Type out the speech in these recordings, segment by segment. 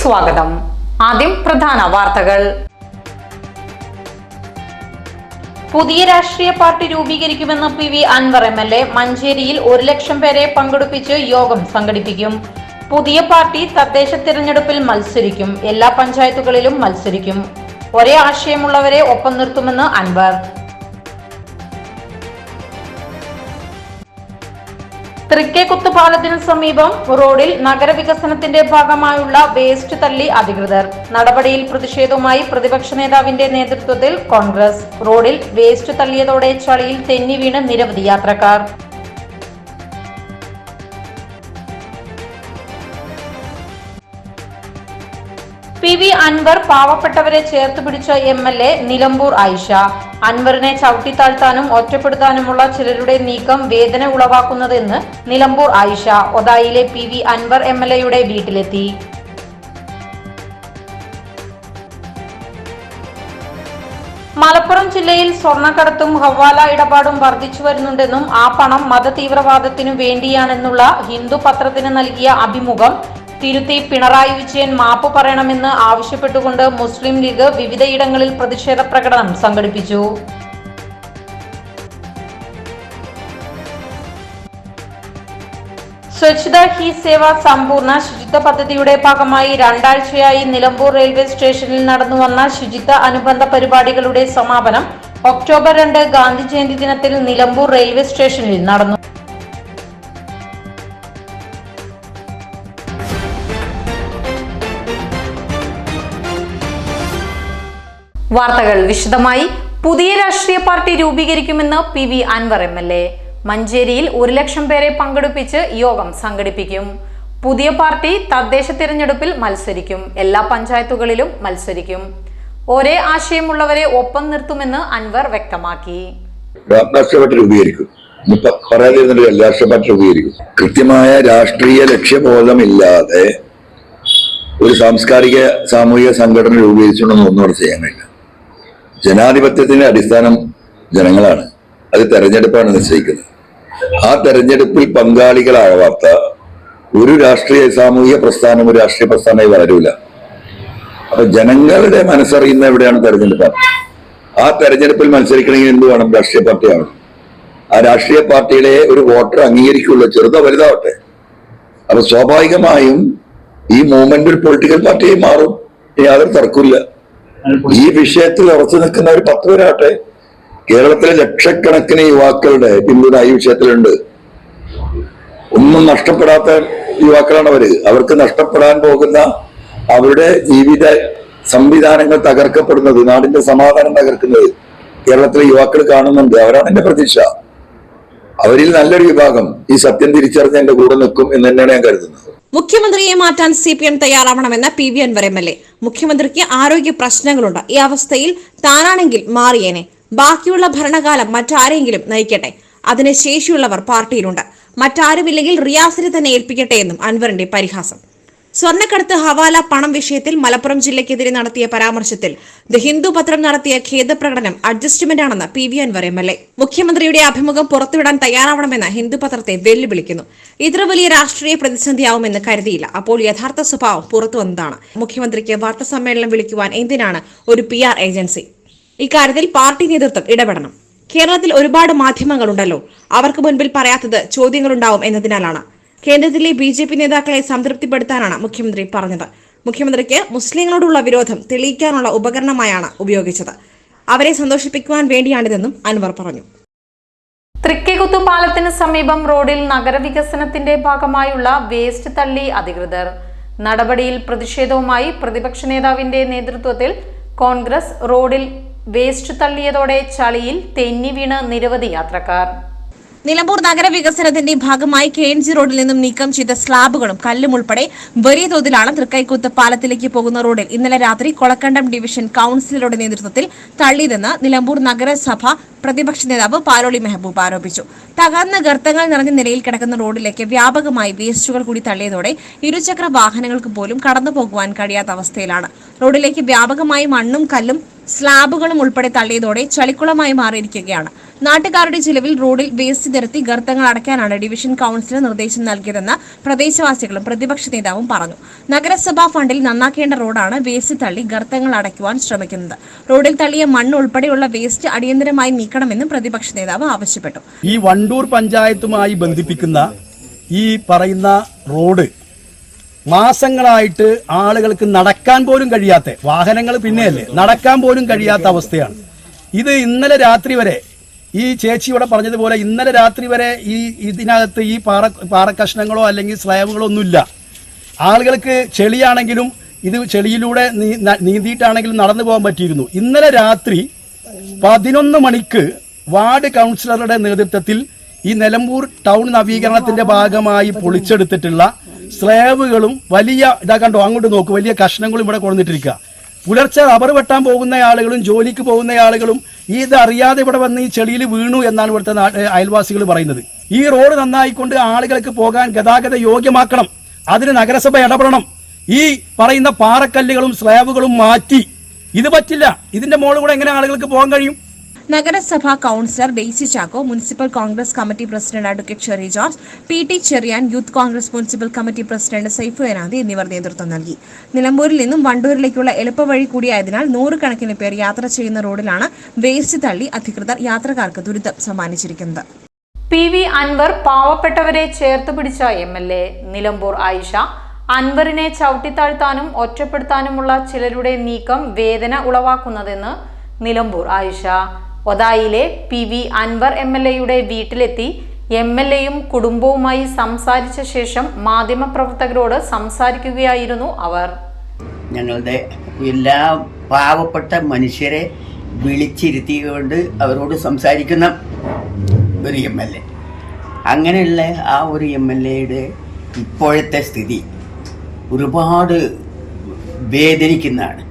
സ്വാഗതം. ആദ്യം പ്രധാന വാർത്തകൾ. പുതിയ രാഷ്ട്രീയ പാർട്ടി രൂപീകരിക്കുമെന്ന് P V Anvar M L A മഞ്ചേരിയിൽ ഒരു ലക്ഷം പേരെ പങ്കെടുപ്പിച്ച് യോഗം സംഘടിപ്പിക്കും. പുതിയ പാർട്ടി തദ്ദേശ തിരഞ്ഞെടുപ്പിൽ മത്സരിക്കും. എല്ലാ പഞ്ചായത്തുകളിലും മത്സരിക്കും. ഒരേ ആശയമുള്ളവരെ ഒപ്പം നിർത്തുമെന്ന് അൻവർ. തൃക്കേക്കുത്ത് പാലത്തിന് സമീപം റോഡിൽ നഗരവികസനത്തിന്റെ ഭാഗമായുള്ള വേസ്റ്റ് തള്ളി അധികൃതർ. നടപടിയിൽ പ്രതിഷേധവുമായി പ്രതിപക്ഷ നേതാവിന്റെ നേതൃത്വത്തിൽ കോൺഗ്രസ്. റോഡിൽ വേസ്റ്റ് തള്ളിയതോടെ ചളിയിൽ തെന്നി വീണ് നിരവധി യാത്രക്കാർ. പി വി അൻവർ പാവപ്പെട്ടവരെ ചേർത്ത് പിടിച്ച M L A Nilambur Ayisha. അൻവറിനെ ചവിട്ടിത്താഴ്ത്താനും ഒറ്റപ്പെടുത്താനുമുള്ള ചിലരുടെ നീക്കം വേദന ഉളവാക്കുന്നതെന്ന് Nilambur Ayisha ഒതായിലെ P V Anvar M L എയുടെ വീട്ടിലെത്തി. മലപ്പുറം ജില്ലയിൽ സ്വർണക്കടത്തും ഹവാല ഇടപാടും വർദ്ധിച്ചു വരുന്നുണ്ടെന്നും ആ പണം മതതീവ്രവാദത്തിനു വേണ്ടിയാണെന്നുള്ള ഹിന്ദു പത്രത്തിന് നൽകിയ അഭിമുഖം തിരുത്തി പിണറായി വിജയൻ മാപ്പ് പറയണമെന്ന് ആവശ്യപ്പെട്ടുകൊണ്ട് മുസ്ലിം ലീഗ് വിവിധയിടങ്ങളിൽ പ്രതിഷേധ പ്രകടനം സംഘടിപ്പിച്ചു. സ്വച്ഛത ഹി സേവ സമ്പൂർണ ശുചിത്വ പദ്ധതിയുടെ ഭാഗമായി രണ്ടാഴ്ചയായി നിലമ്പൂർ റെയിൽവേ സ്റ്റേഷനിൽ നടന്നുവന്ന ശുചിത്വ അനുബന്ധ പരിപാടികളുടെ സമാപനം ഒക്ടോബർ രണ്ട് ഗാന്ധി ജയന്തി ദിനത്തിൽ നിലമ്പൂർ റെയിൽവേ സ്റ്റേഷനിൽ നടന്നു. വാർത്തകൾ വിശദമായി. പുതിയ രാഷ്ട്രീയ പാർട്ടി രൂപീകരിക്കുമെന്ന് P V Anvar M L A. മഞ്ചേരിയിൽ ഒരു ലക്ഷം പേരെ പങ്കെടുപ്പിച്ച് യോഗം സംഘടിപ്പിക്കും. പുതിയ പാർട്ടി തദ്ദേശ തിരഞ്ഞെടുപ്പിൽ മത്സരിക്കും. എല്ലാ പഞ്ചായത്തുകളിലും മത്സരിക്കും. ഒരേ ആശയമുള്ളവരെ ഒപ്പം നിർത്തുമെന്ന് അൻവർ വ്യക്തമാക്കി. രൂപീകരിക്കും. രൂപീകരിക്കും. കൃത്യമായ രാഷ്ട്രീയ ലക്ഷ്യബോധമില്ലാതെ ഒരു സാംസ്കാരിക സാമൂഹിക സംഘടന രൂപീകരിച്ചുകൊണ്ടൊന്നും ഒന്നും അവിടെ ചെയ്യാൻ കഴിയില്ല. ജനാധിപത്യത്തിന്റെ അടിസ്ഥാനം ജനങ്ങളാണ്. അത് തെരഞ്ഞെടുപ്പാണ് നിശ്ചയിക്കുന്നത്. ആ തെരഞ്ഞെടുപ്പിൽ പങ്കാളികളാവാത്ത ഒരു രാഷ്ട്രീയ സാമൂഹിക പ്രസ്ഥാനം ഒരു രാഷ്ട്രീയ പ്രസ്ഥാനമായി വളരൂല. അപ്പൊ ജനങ്ങളുടെ മനസ്സറിയുന്ന എവിടെയാണ് തെരഞ്ഞെടുപ്പ്? ആ തെരഞ്ഞെടുപ്പിൽ മത്സരിക്കണമെങ്കിൽ എന്ത് വേണം? രാഷ്ട്രീയ പാർട്ടി ആവണം ആ രാഷ്ട്രീയ പാർട്ടിയിലെ ഒരു വോട്ടർ അംഗീകരിക്കുള്ളൂ. ചെറുതോ വലുതാവട്ടെ. അപ്പൊ സ്വാഭാവികമായും ഈ മൂവ്മെന്റ് ഒരു പൊളിറ്റിക്കൽ പാർട്ടിയായി മാറും. യാതൊരു തർക്കമില്ല ഈ വിഷയത്തിൽ ഉറച്ചു നിൽക്കുന്ന ഒരു പത്ത് പേരാട്ടെ കേരളത്തിലെ ലക്ഷക്കണക്കിന് യുവാക്കളുടെ പിന്തുണ ഈ വിഷയത്തിലുണ്ട്. ഒന്നും നഷ്ടപ്പെടാത്ത യുവാക്കളാണ് അവർ. അവർക്ക് നഷ്ടപ്പെടാൻ പോകുന്ന അവരുടെ ജീവിത സംവിധാനങ്ങൾ തകർക്കപ്പെടുന്നത് നാടിന്റെ സമാധാനം തകർക്കുന്നത് കേരളത്തിലെ യുവാക്കൾ കാണുന്നുണ്ട്. അവരാണ് എന്റെ പ്രതീക്ഷ. അവരിൽ നല്ലൊരു വിഭാഗം ഈ സത്യം തിരിച്ചറിഞ്ഞ് എന്റെ കൂടെ നിൽക്കും എന്ന് തന്നെയാണ് ഞാൻ കരുതുന്നത്. മുഖ്യമന്ത്രിയെ മാറ്റാൻ C P M തയ്യാറാവണമെന്ന് P V Anvar M L A. മുഖ്യമന്ത്രിക്ക് ആരോഗ്യ പ്രശ്നങ്ങളുണ്ട്. ഈ അവസ്ഥയിൽ താനാണെങ്കിൽ മാറിയേനെ. ബാക്കിയുള്ള ഭരണകാലം മറ്റാരെങ്കിലും നയിക്കട്ടെ. അതിന് ശേഷിയുള്ളവർ പാർട്ടിയിലുണ്ട്. മറ്റാരുമില്ലെങ്കിൽ റിയാസിനെ തന്നെ ഏൽപ്പിക്കട്ടെ എന്നും അൻവറിന്റെ പരിഹാസം. സ്വർണക്കടത്ത് ഹവാല പണം വിഷയത്തിൽ മലപ്പുറം ജില്ലയ്ക്കെതിരെ നടത്തിയ പരാമർശത്തിൽ ദ ഹിന്ദു പത്രം നടത്തിയ ഖേദപ്രകടനം അഡ്ജസ്റ്റ്മെന്റ് ആണെന്ന് P V Anvar M L A. മുഖ്യമന്ത്രിയുടെ അഭിമുഖം പുറത്തുവിടാൻ തയ്യാറാവണമെന്ന് ഹിന്ദു പത്രത്തെ വെല്ലുവിളിക്കുന്നു. ഇത്ര വലിയ രാഷ്ട്രീയ പ്രതിസന്ധിയാവുമെന്ന് കരുതിയില്ല. അപ്പോൾ യഥാർത്ഥ സ്വഭാവം പുറത്തു വന്നതാണ്. മുഖ്യമന്ത്രിക്ക് വാർത്താ സമ്മേളനം വിളിക്കുവാൻ എന്തിനാണ് ഒരു പി ആർ ഏജൻസി? ഇക്കാര്യത്തിൽ പാർട്ടി നേതൃത്വം ഇടപെടണം. കേരളത്തിൽ ഒരുപാട് മാധ്യമങ്ങളുണ്ടല്ലോ. അവർക്ക് മുൻപിൽ പറയാത്തത് ചോദ്യങ്ങളുണ്ടാവും എന്നതിനാലാണ്. കേന്ദ്രത്തിലെ ബി ജെ പി നേതാക്കളെ സംതൃപ്തിപ്പെടുത്താനാണ് മുഖ്യമന്ത്രി പറഞ്ഞത്. മുഖ്യമന്ത്രിക്ക് മുസ്ലിങ്ങളോടുള്ള വിരോധം തെളിയിക്കാനുള്ള ഉപകരണമായാണ് ഉപയോഗിച്ചത്. അവരെ സന്തോഷിപ്പിക്കുവാൻ വേണ്ടിയാണിതെന്നും അൻവർ പറഞ്ഞു. തൃക്കേകുത്തു പാലത്തിന് സമീപം റോഡിൽ നഗരവികസനത്തിന്റെ ഭാഗമായുള്ള വേസ്റ്റ് തള്ളി അധികൃതർ. നടപടിയിൽ പ്രതിഷേധവുമായി പ്രതിപക്ഷ നേതാവിന്റെ നേതൃത്വത്തിൽ കോൺഗ്രസ് റോഡിൽ വേസ്റ്റ് തള്ളിയതോടെ ചളിയിൽ തെന്നി വീണ് നിരവധി യാത്രക്കാർ. നിലമ്പൂർ നഗരവികസനത്തിന്റെ ഭാഗമായി കെ എൻ ജി റോഡിൽ നിന്നും നീക്കം ചെയ്ത സ്ലാബുകളും കല്ലും ഉൾപ്പെടെ വലിയ തോതിലാണ് തൃക്കൈക്കുത്ത് പാലത്തിലേക്ക് പോകുന്ന റോഡിൽ ഇന്നലെ രാത്രി കൊളക്കണ്ടം ഡിവിഷൻ കൌൺസിലറുടെ നേതൃത്വത്തിൽ തള്ളിയതെന്ന് നിലമ്പൂർ നഗരസഭ പ്രതിപക്ഷ നേതാവ് പാലോളി മെഹബൂബ് ആരോപിച്ചു. തകർന്ന ഗർത്തങ്ങൾ നിറഞ്ഞ നിലയിൽ കിടക്കുന്ന റോഡിലേക്ക് വ്യാപകമായി വേസ്റ്റുകൾ കൂടി തള്ളിയതോടെ ഇരുചക്ര വാഹനങ്ങൾക്ക് പോലും കടന്നു പോകുവാൻ കഴിയാത്ത അവസ്ഥയിലാണ്. റോഡിലേക്ക് വ്യാപകമായി മണ്ണും കല്ലും സ്ലാബുകളും ഉൾപ്പെടെ തള്ളിയതോടെ ചളിക്കുളമായി മാറിയിരിക്കുകയാണ്. നാട്ടുകാരുടെ ചിലവിൽ റോഡിൽ വേസ്റ്റ് നിരത്തി ഗർത്തങ്ങൾ അടയ്ക്കാനാണ് ഡിവിഷൻ കൌൺസിലർ നിർദ്ദേശം നൽകിയതെന്ന് പ്രദേശവാസികളും പ്രതിപക്ഷ നേതാവും പറഞ്ഞു. നഗരസഭാ ഫണ്ടിൽ നന്നാക്കേണ്ട റോഡാണ് വേസ്റ്റ് തള്ളി ഗർത്തങ്ങൾ അടയ്ക്കുവാൻ ശ്രമിക്കുന്നത്. റോഡിൽ തള്ളിയ മണ്ണ് ഉൾപ്പെടെയുള്ള വേസ്റ്റ് അടിയന്തരമായി നീക്കണമെന്നും പ്രതിപക്ഷ നേതാവ് ആവശ്യപ്പെട്ടു. ഈ വണ്ടൂർ പഞ്ചായത്തുമായി ബന്ധിപ്പിക്കുന്ന ഈ പറയുന്ന റോഡ് മാസങ്ങളായിട്ട് ആളുകൾക്ക് നടക്കാൻ പോലും കഴിയാത്ത വാഹനങ്ങൾ പിന്നെയല്ലേ നടക്കാൻ പോലും കഴിയാത്ത അവസ്ഥയാണ്. ഇത് ഇന്നലെ രാത്രി വരെ ഈ ചേച്ചി ഇവിടെ പറഞ്ഞതുപോലെ ഇന്നലെ രാത്രി വരെ ഈ ഇതിനകത്ത് ഈ പാറ പാറക്കഷ്ണങ്ങളോ അല്ലെങ്കിൽ സ്ലാബുകളോ ഒന്നുമില്ല. ആളുകൾക്ക് ചെളിയാണെങ്കിലും ഇത് ചെളിയിലൂടെ നീന്തിയിട്ടാണെങ്കിലും നടന്നു പോകാൻ പറ്റിയിരുന്നു. ഇന്നലെ രാത്രി പതിനൊന്ന് മണിക്ക് വാർഡ് കൗൺസിലറുടെ നേതൃത്വത്തിൽ ഈ നിലമ്പൂർ ടൗൺ നവീകരണത്തിന്റെ ഭാഗമായി പൊളിച്ചെടുത്തിട്ടുള്ള സ്ലാബുകളും വലിയ ഇതാ കണ്ടോ അങ്ങോട്ട് നോക്കും വലിയ കഷ്ണങ്ങളും ഇവിടെ കൊണ്ടിട്ടിരിക്കുക പുലർച്ചെ റബ്ബർ വെട്ടാൻ പോകുന്ന ആളുകളും ജോലിക്ക് പോകുന്ന ആളുകളും ഈ ഇതറിയാതെ ഇവിടെ വന്ന് ഈ ചെളിയിൽ വീണു എന്നാണ് ഇവിടുത്തെ അയൽവാസികൾ പറയുന്നത്. ഈ റോഡ് നന്നായിക്കൊണ്ട് ആളുകൾക്ക് പോകാൻ ഗതാഗത യോഗ്യമാക്കണം. അതിന് നഗരസഭ ഇടപെടണം. ഈ പറയുന്ന പാറക്കല്ലുകളും സ്ലാബുകളും മാറ്റി. ഇത് പറ്റില്ല. ഇതിന്റെ മോളിൽ കൂടെ എങ്ങനെ ആളുകൾക്ക് പോകാൻ കഴിയും? നഗരസഭാ councillor Daisy Chacko municipal Congress committee president advocate Cherry George P T Cheriyan youth Congress municipal committee president Saifu Enadi എന്നിവർ നേതൃത്വം നൽകി. നിലമ്പൂരിൽ നിന്നും വണ്ടൂരിലേക്കുള്ള എളുപ്പവഴി കൂടിയായതിനാൽ നൂറുകണക്കിന് പേർ യാത്ര ചെയ്യുന്ന റോഡിലാണ് വേസ്റ്റ് തള്ളി അധികൃതർ യാത്രക്കാർക്ക് ദുരിതം സമ്മാനിച്ചിരിക്കുന്നത്. പി വി അൻവർ പാവപ്പെട്ടവരെ ചേർത്ത് പിടിച്ച M L A Nilambur Ayisha. അൻവറിനെ ചവിട്ടിത്താഴ്ത്താനും ഒറ്റപ്പെടുത്താനുമുള്ള ചിലരുടെ നീക്കം വേദന ഉളവാക്കുന്നതെന്ന് Nilambur Ayisha. ഒതായിലെ P V Anvar M L എയുടെ വീട്ടിലെത്തി എം എൽ എയും കുടുംബവുമായി സംസാരിച്ച ശേഷം മാധ്യമപ്രവർത്തകരോട് സംസാരിക്കുകയായിരുന്നു അവർ. ഞങ്ങളുടെ എല്ലാ പാവപ്പെട്ട മനുഷ്യരെ വിളിച്ചിരുത്തിക്കൊണ്ട് അവരോട് സംസാരിക്കുന്ന ഒരു എം എൽ എ. അങ്ങനെയുള്ള ആ ഒരു എം എൽ എയുടെ ഇപ്പോഴത്തെ സ്ഥിതി ഒരുപാട് വേദനിക്കുന്നതാണ്.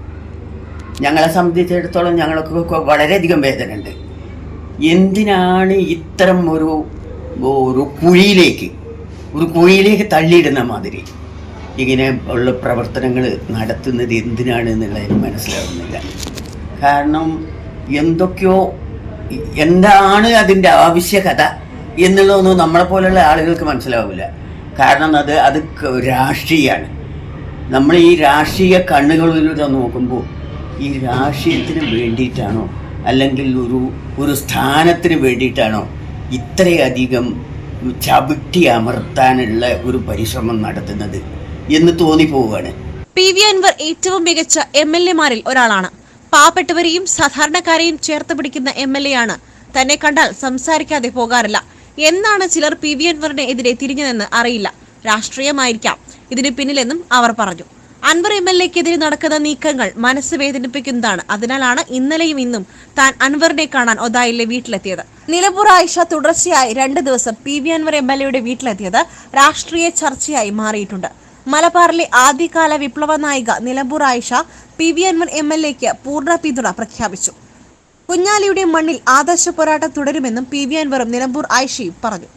ഞങ്ങളെ സംബന്ധിച്ചിടത്തോളം ഞങ്ങൾക്ക് വളരെയധികം വേദന ഉണ്ട് എന്തിനാണ് ഇത്തരം ഒരു ഒരു കുഴിയിലേക്ക് ഒരു കുഴിയിലേക്ക് തള്ളിയിടുന്ന മാതിരി ഇങ്ങനെ ഉള്ള പ്രവർത്തനങ്ങൾ നടത്തുന്നത് എന്തിനാണ് എന്നുള്ളത് മനസ്സിലാവുന്നില്ല. കാരണം എന്തൊക്കെയോ എന്താണ് അതിന്റെ ആവശ്യകത എന്നുള്ളതൊന്നും നമ്മളെ പോലുള്ള ആളുകൾക്ക് മനസ്സിലാവില്ല. കാരണം അത് അത് രാഷ്ട്രീയമാണ്. നമ്മൾ ഈ രാഷ്ട്രീയ കണ്ണുകളിലൂടെ നോക്കുമ്പോൾ ഈ രാഷ്ട്രീയത്തിന് വേണ്ടിയിട്ടാണോ? അല്ലെങ്കിൽ ഒരു ഒരു സ്ഥാനത്തിന് വേണ്ടിയിട്ടാണോ ഇത്രയധികം ചവിട്ടി അമർത്താനുള്ള ഒരു പരിശ്രമം നടത്തുന്നത് എന്ന് തോന്നിപ്പോവുകയാണ്. പി വി അൻവർ ഏറ്റവും മികച്ച എം എൽ എമാരിൽ ഒരാളാണ്. പാവപ്പെട്ടവരെയും സാധാരണക്കാരെയും ചേർത്ത് പിടിക്കുന്ന എം എൽ എ ആണ് തന്നെ കണ്ടാൽ സംസാരിക്കാതെ പോകാറില്ല. എന്നാണ് ചിലർ പി വി അൻവറിനെതിരെ തിരിഞ്ഞതെന്ന് അറിയില്ല. രാഷ്ട്രീയമായിരിക്കാം. ഇതിന് പിന്നിലെന്നും അവർ പറഞ്ഞു. അൻവർ എം എൽ എക്കെതിരെ നടക്കുന്ന നീക്കങ്ങൾ മനസ്സ് വേദനിപ്പിക്കുന്നതാണ്. അതിനാലാണ് ഇന്നലെയും ഇന്നും താൻ അൻവറിനെ കാണാൻ ഒതായിലെ വീട്ടിലെത്തിയത്. നിലമ്പൂർ ആയിഷ തുടർച്ചയായി രണ്ട് ദിവസം P V Anvar M L എയുടെ വീട്ടിലെത്തിയത് രാഷ്ട്രീയ ചർച്ചയായി മാറിയിട്ടുണ്ട്. മലബാറിലെ ആദ്യകാല വിപ്ലവ നായിക Nilambur Ayisha P V Anvar M L എക്ക് പൂർണ പിന്തുണ പ്രഖ്യാപിച്ചു. കുഞ്ഞാലിയുടെ മണ്ണിൽ ആദർശ പോരാട്ടം തുടരുമെന്നും പി വി അൻവറും നിലമ്പൂർ ആയിഷയും പറഞ്ഞു.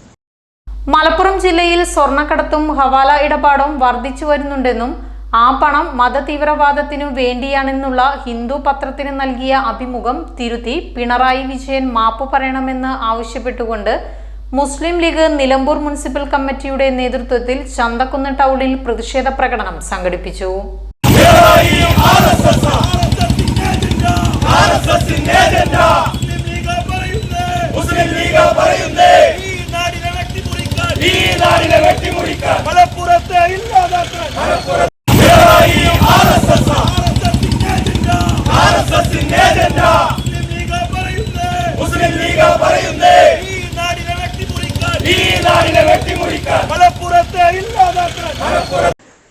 മലപ്പുറം ജില്ലയിൽ സ്വർണക്കടത്തും ഹവാല ഇടപാടും വർദ്ധിച്ചു വരുന്നുണ്ടെന്നും ആ പണം മതതീവ്രവാദത്തിനു വേണ്ടിയാണെന്നുള്ള ഹിന്ദു പത്രത്തിന് നൽകിയ അഭിമുഖം തിരുത്തി പിണറായി വിജയൻ മാപ്പ് പറയണമെന്ന് ആവശ്യപ്പെട്ടുകൊണ്ട് മുസ്ലിം ലീഗ് നിലമ്പൂർ മുനിസിപ്പൽ കമ്മിറ്റിയുടെ നേതൃത്വത്തിൽ ചന്തക്കുന്ന് ടൗണിൽ പ്രതിഷേധ പ്രകടനം സംഘടിപ്പിച്ചു. മുസ്ലിം ലീഗ് പറയുന്നേ. ഈ നാടിനെ വെട്ടിമുറിക്കാൻ. ഈ നാടിനെ വെട്ടിമുറിക്കാൻ. മലപ്പുറത്തെ ഇല്ലാതാക്കാൻ മലപ്പുറം മുസ്ലിം ലീഗ് പറയുന്നേ ഈ നാടിനെ വെട്ടിമുറിക്കാൻ ഈ നാടിനെ വെട്ടിമുറിക്കാൻ മലപ്പുറത്തെ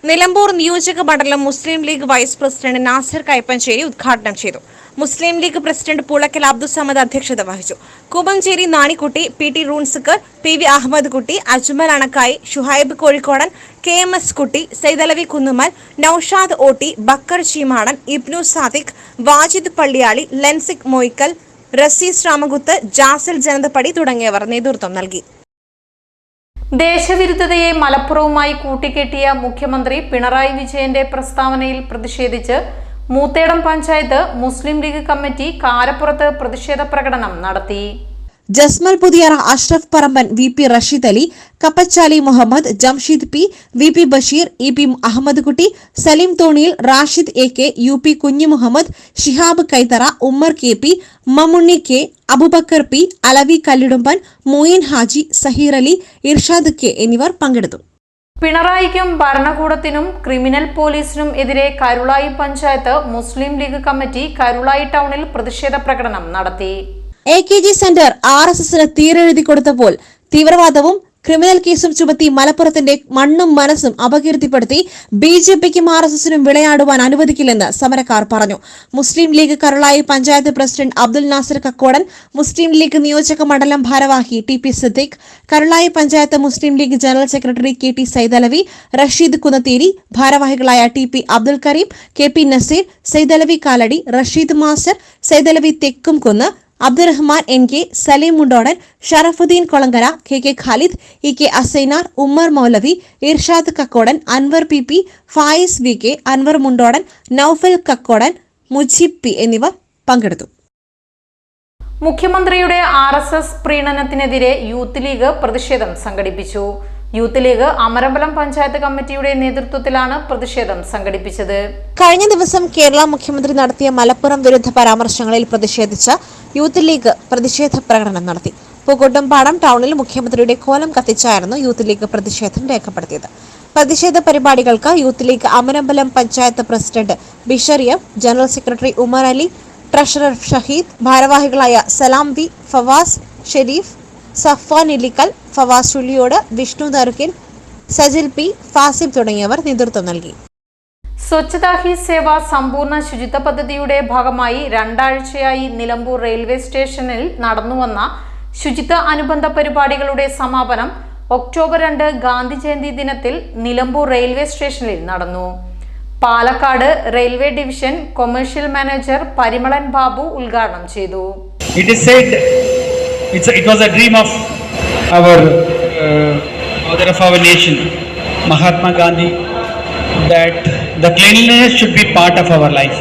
നിലമ്പൂർ നിയോജക മണ്ഡലം മുസ്ലിം league vice president Nasar Kaippancheri ഉദ്ഘാടനം ചെയ്തു. മുസ്ലിം ലീഗ് പ്രസിഡന്റ് പുളക്കൽ അബ്ദുസമദ് അധ്യക്ഷത വഹിച്ചു. Kumbancheri Nanikutty P T Roonsukkar P V Ahammed Kutty Ajmal Anakkayi Shuhaib Kozhikodan K M S Kutty Saithalavi Kunnumal Naushad ഓട്ടി ബക്കർ ചീമാടൻ ഇബ്നു സാദിഖ് വാജിദ് പള്ളിയാളി ലെൻസിക് മൊയ്ക്കൽ റസീസ് രാമകുത്ത് ജാസൽ ജനതപടി തുടങ്ങിയവർ നേതൃത്വം നൽകി. ദേശവിരുദ്ധതയെ മലപ്പുറവുമായി കൂട്ടിക്കെട്ടിയ മുഖ്യമന്ത്രി പിണറായി വിജയന്റെ പ്രസ്താവനയിൽ പ്രതിഷേധിച്ച് മൂത്തേടം പഞ്ചായത്ത് മുസ്ലിം ലീഗ് കമ്മിറ്റി കാരപ്പുറത്ത് പ്രതിഷേധ പ്രകടനം നടത്തി. Jasmal Puthiyara Ashraf Paramban V P Rasheed Ali Kappachali Muhammad Jamsheed P V P Basheer E P Ahammed Kutty Saleem Thoniyil Rashid A K U P Kunju Muhammad Shihab Kaithara Ummer K P Mammunni K Abubakar P Alavi Kallidumban Moyin Haji Saheer Ali Irshad K എന്നിവർ പങ്കെടുത്തു. പിണറായിക്കും ഭരണകൂടത്തിനും criminal പോലീസിനും എതിരെ Karulai panchayat Muslim League committee Karulai ടൗണിൽ പ്രതിഷേധ പ്രകടനം നടത്തി. A K G centre R S എസിന് തീരെഴുതി കൊടുത്തപ്പോൾ തീവ്രവാദവും ക്രിമിനൽ കേസും ചുമത്തി മലപ്പുറത്തിന്റെ മണ്ണും മനസ്സും അപകീർത്തിപ്പെടുത്തി ബി ജെ പിക്കും ആർ എസ് എസിനും വിളയാടുവാൻ അനുവദിക്കില്ലെന്ന് സമരക്കാർ പറഞ്ഞു. മുസ്ലിം ലീഗ് കരുളായി പഞ്ചായത്ത് പ്രസിഡന്റ് അബ്ദുൽ നാസർ കക്കോടൻ മുസ്ലിം ലീഗ് നിയോജക മണ്ഡലം ഭാരവാഹി T P Siddique Karulai panchayat Muslim League general secretary K T Saidalavi Rasheed Kunnatheri ഭാരവാഹികളായ T P Abdul Kareem K P Naseer Saidalavi Kaladi Rasheed master Saidalavi Thekkum Kunnu Abdurahman N K Saleem Mundodan Sharafudheen Kolankara K K Khalid E K Asainar Ummer മൗലവി Irshad Kakkodan Anvar P P Fayis V K Anvar Mundodan Noufal Kakkodan Mujeeb P എന്നിവർ പങ്കെടുത്തു. മുഖ്യമന്ത്രിയുടെ R S S പ്രീണനത്തിനെതിരെ youth League പ്രതിഷേധം സംഘടിപ്പിച്ചു. Youth league Amarambalam panchayat കമ്മിറ്റിയുടെ നേതൃത്വത്തിലാണ് പ്രതിഷേധം സംഘടിപ്പിച്ചത്. കഴിഞ്ഞ ദിവസം കേരള മുഖ്യമന്ത്രി നടത്തിയ മലപ്പുറം വിരുദ്ധ പരാമർശങ്ങളിൽ പ്രതിഷേധിച്ച യൂത്ത് ലീഗ് പ്രതിഷേധ പ്രകടനം നടത്തി. പൂക്കോട്ടുംപാടം ടൗണിൽ മുഖ്യമന്ത്രിയുടെ കോലം കത്തിച്ചായിരുന്നു യൂത്ത് ലീഗ് പ്രതിഷേധം രേഖപ്പെടുത്തിയത്. പ്രതിഷേധ പരിപാടികൾക്ക് youth league Amarambalam panchayat president Bishariyam general secretary Umar Ali treasurer Shaheed ഭാരവാഹികളായ സലാം വി ഫവാസ് ഷെരീഫ് സഫ്വാൻ ഇല്ലിക്കൽ ഫവാസ് ചുള്ളിയോട് വിഷ്ണു നറുക്കിൻ സജിൽ പി ഫാസിം തുടങ്ങിയവർ നേതൃത്വം നൽകി. സ്വച്ഛതാ ഹി സേവ സമ്പൂർണ ശുചിത്വ പദ്ധതിയുടെ ഭാഗമായി രണ്ടാഴ്ചയായി നിലമ്പൂർ റെയിൽവേ സ്റ്റേഷനിൽ നടന്നുവന്ന ശുചിത്വ അനുബന്ധ പരിപാടികളുടെ സമാപനം ഒക്ടോബർ രണ്ട് ഗാന്ധി ജയന്തി ദിനത്തിൽ നിലമ്പൂർ റെയിൽവേ സ്റ്റേഷനിൽ നടന്നു. Palakkad railway division commercial manager Parimalan Babu ഉദ്ഘാടനം ചെയ്തു it a, it was a dream of our uh, nation, Mahatma Gandhi, that the cleanliness should be part of our life.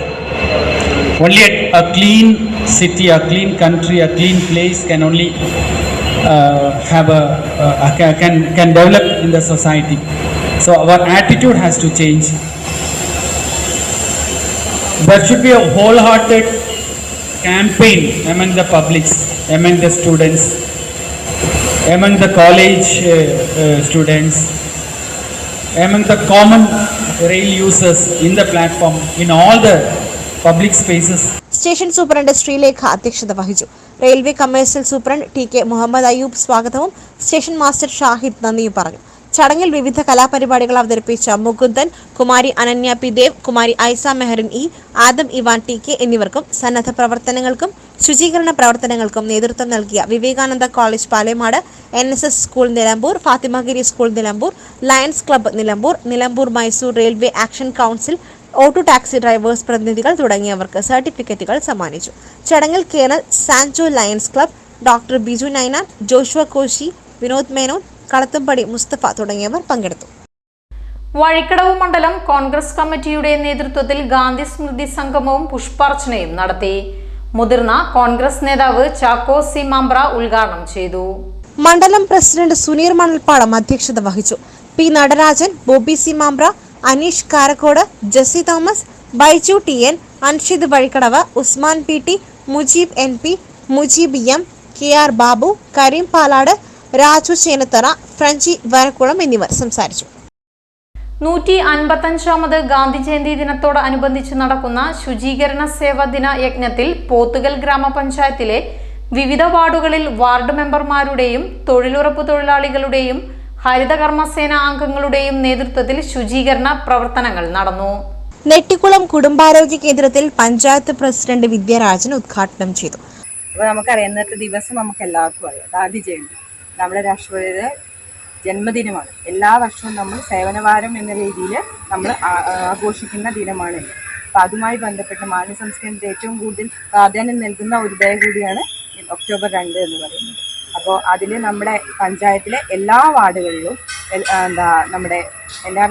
Only a, clean city, a clean country, a clean place can only uh, have a, ca- can can develop in the society. So our attitude has to change. There should be a wholehearted campaign among the publics, among the students, among the college uh, uh, students, among the common rail users in the platform, in all the public spaces. Station superintendent Sreelekha അധ്യക്ഷത വഹിച്ചു railway commercial superintendent T K Muhammad Ayyub സ്വാഗതവും station master Shahid നന്ദിയും പറഞ്ഞു ചടങ്ങിൽ വിവിധ കലാപരിപാടികൾ അവതരിപ്പിച്ച Mukundan Kumari Ananya P Dev Kumari Aisa Mehrin E Adam Ivan T K എന്നിവർക്കും സന്നദ്ധ പ്രവർത്തനങ്ങൾക്കും ശുചീകരണ പ്രവർത്തനങ്ങൾക്കും നേതൃത്വം നൽകിയ Vivekananda college Palemad N S S school Nilambur Fathimagiri school Nilambur lions club Nilambur Nilambur Mysore railway action council auto taxi drivers പ്രതിനിധികൾ തുടങ്ങിയവർക്ക് സർട്ടിഫിക്കറ്റുകൾ സമ്മാനിച്ചു. ചടങ്ങിൽ colonel Sanjo lions club doctor Biju Ninan Joshua Koshy Vinod Menon Kalathumpadi Mustafa തുടങ്ങിയവർ പങ്കെടുത്തു. വഴിക്കടവ് മണ്ഡലം കോൺഗ്രസ് കമ്മിറ്റിയുടെ നേതൃത്വത്തിൽ ഗാന്ധി സ്മൃതി സംഗമവും പുഷ്പാർച്ചനയും നടത്തി. മുതിർന്ന കോൺഗ്രസ് നേതാവ് ചാക്കോ സി മാമ്പ്ര ഉദ്ഘാടനം ചെയ്തു. മണ്ഡലം പ്രസിഡന്റ് സുനീർ മണൽപ്പാടം അധ്യക്ഷത വഹിച്ചു. P Natarajan Bobby C Mambra Aneesh Karakkode Jessy Thomas Baiju T N Anshid Vazhikkadavu Usman P T Mujeeb N P Mujeeb M K R Babu Kareem Palad Raju Chenathara Franchi Varakkulam എന്നിവർ സംസാരിച്ചു. നൂറ്റി അൻപത്തഞ്ചാമത് ഗാന്ധി ജയന്തി ദിനത്തോടനുബന്ധിച്ച് നടക്കുന്ന ശുചീകരണ സേവ ദിന യജ്ഞത്തിൽ പോത്തുകൽ ഗ്രാമപഞ്ചായത്തിലെ വിവിധ വാർഡുകളിൽ വാർഡ് മെമ്പർമാരുടെയും തൊഴിലുറപ്പ് തൊഴിലാളികളുടെയും ഹരിതകർമ്മസേന അംഗങ്ങളുടെയും നേതൃത്വത്തിൽ ശുചീകരണ പ്രവർത്തനങ്ങൾ നടന്നു. നെട്ടിക്കുളം കുടുംബാരോഗ്യ കേന്ദ്രത്തിൽ പഞ്ചായത്ത് പ്രസിഡന്റ് വിദ്യാരാജൻ ഉദ്ഘാടനം ചെയ്തു. അപ്പോൾ നമുക്കറിയാം ഇന്നത്തെ ദിവസം നമുക്ക് എല്ലാവർക്കും അറിയാം ഗാന്ധി ജയന്തി. നമ്മുടെ രാഷ്ട്രപതിയുടെ ജന്മദിനമാണ് എല്ലാ വർഷവും നമ്മൾ സേവനവാരം എന്ന രീതിയിൽ നമ്മൾ ആഘോഷിക്കുന്ന ദിനമാണ്. അപ്പോൾ അതുമായി ബന്ധപ്പെട്ട് മാലിന്യ സംസ്കരണത്തിന് ഏറ്റവും കൂടുതൽ പ്രാധാന്യം നൽകുന്ന ഒരു ഡേ കൂടിയാണ് ഒക്ടോബർ രണ്ട് എന്ന് പറയുന്നത് അപ്പോൾ അതിൽ നമ്മുടെ പഞ്ചായത്തിലെ എല്ലാ വാർഡുകളിലും എന്താ നമ്മുടെ എൻ ആർ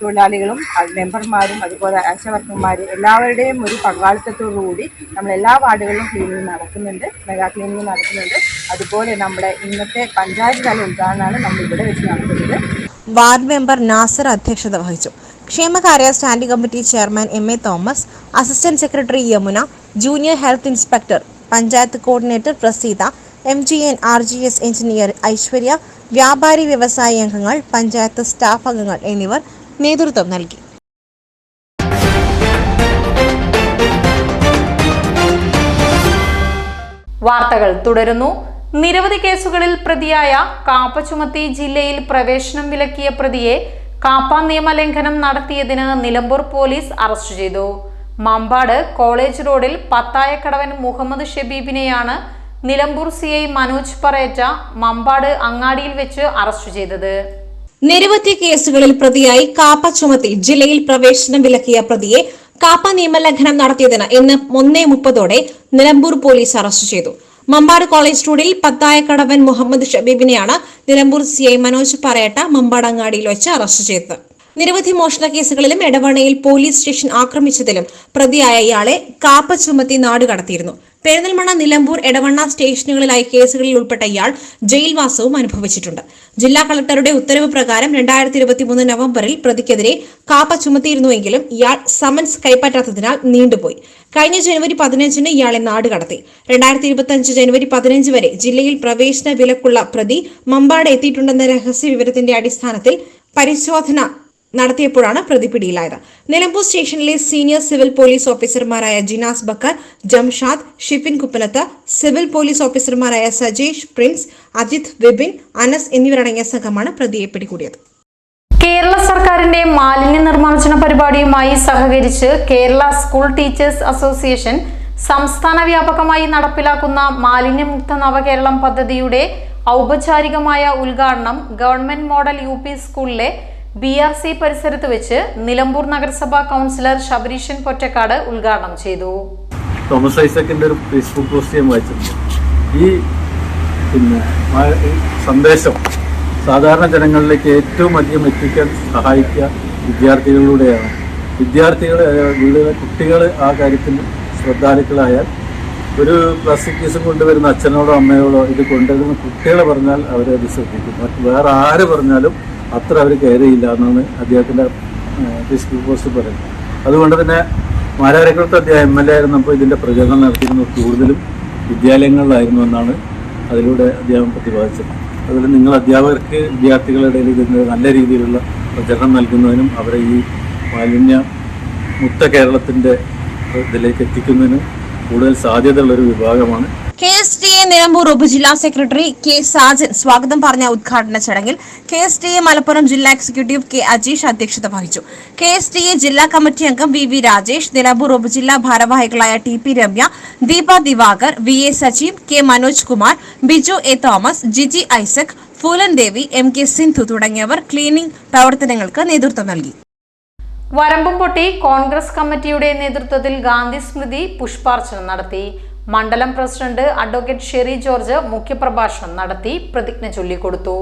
തൊഴിലാളികളും മെമ്പർമാരും അതുപോലെ ആശാവർക്കന്മാർ എല്ലാവരുടെയും ഒരു പങ്കാളിത്തത്തോടുകൂടി നമ്മൾ എല്ലാ വാർഡുകളിലും ക്ലീനിങ് നടക്കുന്നുണ്ട് മെഗാ ക്ലീനിങ് നടക്കുന്നുണ്ട്. അതുപോലെ നമ്മുടെ ഇന്നത്തെ പഞ്ചായത്ത് തല ഉദ്ഘാടനമാണ് നമ്മൾ ഇവിടെ വെച്ച് നടത്തുന്നത്. വാർഡ് മെമ്പർ നാസർ അധ്യക്ഷത വഹിച്ചു. ക്ഷേമകാര്യ standing committee chairman M A Thomas assistant secretary Yamuna junior health inspector panchayat coordinator Praseetha M G N R G S engineer Aishwarya വ്യാപാരി വ്യവസായ അംഗങ്ങൾ പഞ്ചായത്ത് സ്റ്റാഫ് അംഗങ്ങൾ എന്നിവർ നേതൃത്വം നൽകി. വാർത്തകൾ തുടരുന്നു. നിരവധി കേസുകളിൽ പ്രതിയായ കാപ്പ ചുമത്തി ജില്ലയിൽ പ്രവേശനം വിലക്കിയ പ്രതിയെ കാപ്പ നിയമലംഘനം നടത്തിയതിന് നിലമ്പൂർ പോലീസ് അറസ്റ്റ് ചെയ്തു. മമ്പാട് കോളേജ് റോഡിൽ പത്തായക്കടവൻ മുഹമ്മദ് ഷബീബിനെയാണ് നിലമ്പൂർ സി ഐ മനോജ് പറേറ്റ മമ്പാട് അങ്ങാടിയിൽ വെച്ച് അറസ്റ്റ് ചെയ്തത്. നിരവധി കേസുകളിൽ പ്രതിയായി കാപ്പ ചുമത്തി ജില്ലയിൽ പ്രവേശനം വിലക്കിയ പ്രതിയെ കാപ്പ നിയമലംഘനം നടത്തിയതിന് ഇന്ന് ഒന്നേ മുപ്പതോടെ നിലമ്പൂർ പോലീസ് അറസ്റ്റ് ചെയ്തു. മമ്പാട് കോളേജ് റോഡിൽ പത്തായക്കടവൻ മുഹമ്മദ് ഷബീബിനെയാണ് നിലമ്പൂർ സി ഐ മനോജ് പറയട്ട മമ്പാട് അങ്ങാടിയിൽ വെച്ച് അറസ്റ്റ് ചെയ്തത്. നിരവധി മോഷണ കേസുകളിലും എടവണയിൽ പോലീസ് സ്റ്റേഷൻ ആക്രമിച്ചതിലും പ്രതിയായ ഇയാളെ കാപ്പ ചുമത്തി നാടുകടത്തിയിരുന്നു പെരുന്തൽമണ്ണ നിലമ്പൂർ എടവണ്ണ സ്റ്റേഷനുകളിലായി കേസുകളിൽ ഉൾപ്പെട്ട ഇയാൾ ജയിൽവാസവും അനുഭവിച്ചിട്ടുണ്ട്. ജില്ലാ കളക്ടറുടെ ഉത്തരവ് പ്രകാരം രണ്ടായിരത്തി ഇരുപത്തിമൂന്ന് നവംബറിൽ പ്രതിക്കെതിരെ കാപ്പ ചുമത്തിയിരുന്നുവെങ്കിലും ഇയാൾ സമൻസ് കൈപ്പറ്റാത്തതിനാൽ നീണ്ടുപോയി. കഴിഞ്ഞ ജനുവരി പതിനഞ്ചിന് ഇയാളെ നാട് കടത്തി. രണ്ടായിരത്തി ഇരുപത്തിയഞ്ച് ജനുവരി പതിനഞ്ച് വരെ ജില്ലയിൽ പ്രവേശന വിലക്കുള്ള പ്രതി മമ്പാട് എത്തിയിട്ടുണ്ടെന്ന രഹസ്യ വിവരത്തിന്റെ അടിസ്ഥാനത്തിൽ പരിശോധന നടത്തിയപ്പോഴാണ് പ്രതി പിടിയിലായത്. നിലമ്പൂർ സ്റ്റേഷനിലെ സീനിയർ സിവിൽ പോലീസ് ഓഫീസർമാരായ ജിനാസ് ബക്കർ ജംഷാദ് ഷിഫിൻ കുപ്പനത്ത് സിവിൽ പോലീസ് ഓഫീസർമാരായ സജേഷ് പ്രിൻസ് അജിത് വിപിൻ അനസ് എന്നിവരടങ്ങിയ സംഘമാണ് പ്രതിയെ പിടികൂടിയത്. കേരള സർക്കാരിന്റെ മാലിന്യ നിർമ്മാർജന പരിപാടിയുമായി സഹകരിച്ച് കേരള സ്കൂൾ ടീച്ചേഴ്സ് അസോസിയേഷൻ സംസ്ഥാന വ്യാപകമായി നടപ്പിലാക്കുന്ന മാലിന്യമുക്ത നവകേരളം പദ്ധതിയുടെ ഔപചാരികമായ ഉദ്ഘാടനം ഗവൺമെന്റ് മോഡൽ യു സ്കൂളിലെ ബി ആർ സി പരിസരത്ത് വെച്ച് നിലമ്പൂർ നഗരസഭാ കൗൺസിലർ ശബരീഷൻ പൊറ്റക്കാട് ഉദ്ഘാടനം ചെയ്തു. തോമസ് ഐസക്കിന്റെ ഒരു ഫേസ്ബുക്ക് പോസ്റ്റ് ഞാൻ വായിച്ചിട്ടുണ്ട്. ഈ പിന്നെ സന്ദേശം സാധാരണ ജനങ്ങളിലേക്ക് ഏറ്റവും അധികം എത്തിക്കാൻ സഹായിക്കുക വിദ്യാർത്ഥികളിലൂടെയാണ്. വിദ്യാർത്ഥികൾ വീടുകളിലെ കുട്ടികൾ ആ കാര്യത്തിൽ ശ്രദ്ധാലുക്കളായാൽ ഒരു പ്ലാസ്റ്റിക് കേസും കൊണ്ടുവരുന്ന അച്ഛനോടോ അമ്മയോടോ ഇത് കൊണ്ടുവരുന്ന കുട്ടികളെ പറഞ്ഞാൽ അവരത് ശ്രദ്ധിക്കും. മറ്റ് വേറെ ആര് പറഞ്ഞാലും അത്ര അവർ കെയർ ചെയ്യില്ല എന്നാണ് അദ്ദേഹത്തിന്റെ ഫേസ്ബുക്ക് പോസ്റ്റ് പറയുന്നത്. അതുകൊണ്ട് തന്നെ മാരാരക്കുളത്ത് അദ്ദേഹം എം എൽ എ ആയിരുന്നപ്പോൾ ഇതിന്റെ പ്രചരണം നടത്തിയിരുന്നത് കൂടുതലും വിദ്യാലയങ്ങളിലായിരുന്നു എന്നാണ് അതിലൂടെ അദ്ദേഹം പ്രതിപാദിച്ചത്. അതുപോലെ നിങ്ങൾ അധ്യാപകർക്ക് വിദ്യാർത്ഥികളുടെ ഇടയിൽ ഇതിന്റെ നല്ല രീതിയിലുള്ള പ്രചരണം നൽകുന്നതിനും അവരെ ഈ മാലിന്യ മുത്ത കേരളത്തിന്റെ ഇതിലേക്ക് എത്തിക്കുന്നതിനും കൂടുതൽ സാധ്യതയുള്ളൊരു വിഭാഗമാണ് K S T A Nilambur ഉപജില്ലാ സെക്രട്ടറി കെ സാജൻ സ്വാഗതം പറഞ്ഞ ഉദ്ഘാടന ചടങ്ങിൽ K S T A Malappuram ജില്ലാ എക്സിക്യൂട്ടീവ് കെ അജീഷ് അധ്യക്ഷത വഹിച്ചു. കെ എസ് ടി എ ജില്ലാ കമ്മിറ്റി അംഗം വി വി രാജേഷ് നിലമ്പൂർ ഉപജില്ലാ ഭാരവാഹികളായ T P Ramya Deepa Divakar V A Sajeev K Manoj Kumar Biju A Thomas Jiji Isaac Phoolan Devi M K Sindhu തുടങ്ങിയവർ cleaning പ്രവർത്തനങ്ങൾക്ക് നേതൃത്വം നൽകി. വരമ്പും പൊട്ടി കോൺഗ്രസ് കമ്മിറ്റിയുടെ നേതൃത്വത്തിൽ ഗാന്ധി സ്മൃതി പുഷ്പാർച്ചന നടത്തി. മണ്ഡലം പ്രസിഡന്റ് അഡ്വക്കേറ്റ് ഷെറി ജോർജ് മുഖ്യപ്രഭാഷണം നടത്തി പ്രതിജ്ഞ ചൊല്ലിക്കൊടുത്തു.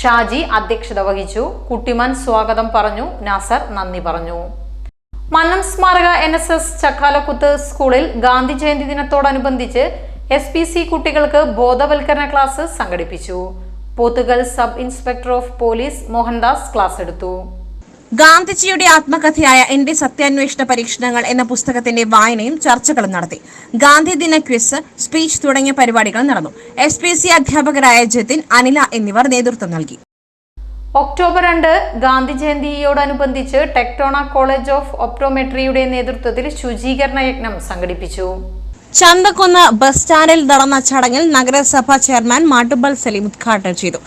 ഷാജി അധ്യക്ഷത വഹിച്ചു. കുട്ടിമാൻ സ്വാഗതം പറഞ്ഞു. നാസർ നന്ദി പറഞ്ഞു. മന്നം സ്മാരക എൻ എസ് എസ് ചക്കാലക്കുത്ത് സ്കൂളിൽ ഗാന്ധി ജയന്തി ദിനത്തോടനുബന്ധിച്ച് എസ് പി സി കുട്ടികൾക്ക് ബോധവൽക്കരണ ക്ലാസ് സംഘടിപ്പിച്ചു. Pothukal sub inspector of police Mohandas class എടുത്തു. ഗാന്ധിജിയുടെ ആത്മകഥയായ എന്റെ സത്യാന്വേഷണ പരീക്ഷണങ്ങൾ എന്ന പുസ്തകത്തിന്റെ വായനയും ചർച്ചകളും നടത്തി. ഗാന്ധി ദിന ക്വിസ് സ്പീച്ച് തുടങ്ങിയ പരിപാടികൾ നടന്നു. എസ് പി സി അധ്യാപകരായ ജതിൻ അനില എന്നിവർ നേതൃത്വം നൽകി. ഒക്ടോബർ രണ്ട് ഗാന്ധി ജയന്തിയോടനുബന്ധിച്ച് ടെക്ടോണ കോളേജ് ഓഫ് ഒപ്റ്റോമെട്രിയുടെ നേതൃത്വത്തിൽ ശുചീകരണ യജ്ഞം സംഘടിപ്പിച്ചു. ചന്തക്കുന്ന് ബസ് സ്റ്റാൻഡിൽ നടന്ന ചടങ്ങിൽ നഗരസഭാ ചെയർമാൻ മാട്ടുബൽ സലീം ഉദ്ഘാടനം ചെയ്തു.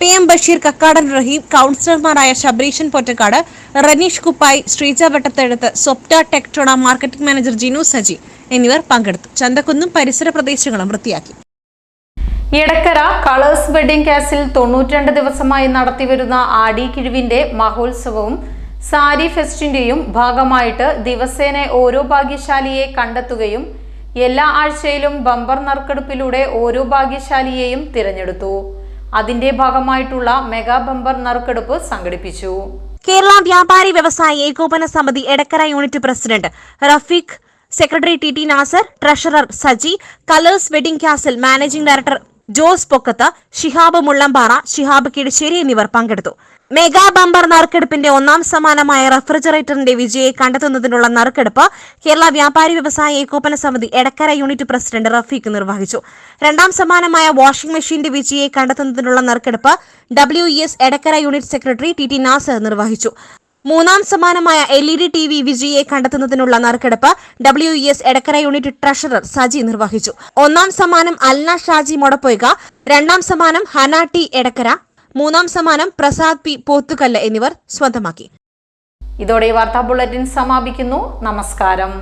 പി എം ബഷീർ കക്കാടൻ റഹീം കൌൺസിലർമാരായ ശബരീഷൻ പൊറ്റക്കാട് റനീഷ് കുപ്പായി ശ്രീജ വട്ടത്തെഴുത്ത് സ്വപ്ന ടെക്ട്രോണ മാർക്കറ്റിംഗ് മാനേജർ ജിനു സജി എന്നിവർ പങ്കെടുത്തു. ചന്തക്കുന്നും പരിസര പ്രദേശങ്ങളും വൃത്തിയാക്കി. എടക്കര കളേഴ്സ് വെഡിംഗ് കാസിൽ തൊണ്ണൂറ്റിരണ്ട് ദിവസമായി നടത്തിവരുന്ന ആടി കിഴിവിന്റെ മഹോത്സവവും സാരി ഫെസ്റ്റിന്റെയും ഭാഗമായിട്ട് ദിവസേന ഓരോ ഭാഗ്യശാലിയെ കണ്ടെത്തുകയും എല്ലാ ആഴ്ചയിലും ബമ്പർ നറുക്കെടുപ്പിലൂടെ ഓരോ ഭാഗ്യശാലിയെയും തിരഞ്ഞെടുത്തു. അതിന്റെ ഭാഗമായിട്ടുള്ള മെഗാ ബമ്പർ നറുക്കെടുപ്പ് സംഘടിപ്പിച്ചു. കേരള വ്യാപാരി വ്യവസായി ഏകോപന സമിതി Edakkara unit president Rafeeq secretary T T Nasar treasurer Saji Colours Wedding Castle managing director Jose Pokkath Shihab Mullambara Shihab Kidassery എന്നിവർ പങ്കെടുത്തു. മെഗാ ബമ്പർ നറുക്കെടുപ്പിന്റെ ഒന്നാം സമ്മാനമായ റെഫ്രിജറേറ്ററിന്റെ വിജയെ കണ്ടെത്തുന്നതിനുള്ള നറുക്കെടുപ്പ് കേരള വ്യാപാരി വ്യവസായ ഏകോപന സമിതി എടക്കര യൂണിറ്റ് പ്രസിഡന്റ് റഫീഖ് നിർവഹിച്ചു. രണ്ടാം സമ്മാനമായ വാഷിംഗ് മെഷീന്റെ വിജയെ കണ്ടെത്തുന്നതിനുള്ള നറുക്കെടുപ്പ് W S Edakkara unit secretary T T Nasar നിർവഹിച്ചു. മൂന്നാം സമ്മാനമായ L E D T V വിജയെ കണ്ടെത്തുന്നതിനുള്ള നറുക്കെടുപ്പ് W S Edakkara unit treasurer Saji നിർവഹിച്ചു. ഒന്നാം സമ്മാനം അൽന ഷാജി മൊടപ്പൊയ്ക രണ്ടാം സമ്മാനം ഹനാ ടി എടക്കര മൂന്നാം സമ്മാനം പ്രസാദ് പി പോത്തുകല്ല് എന്നിവർ സ്വന്തമാക്കി. ഇതോടെ വാർത്താ ബുള്ളറ്റിൻ സമാപിക്കുന്നു. നമസ്കാരം.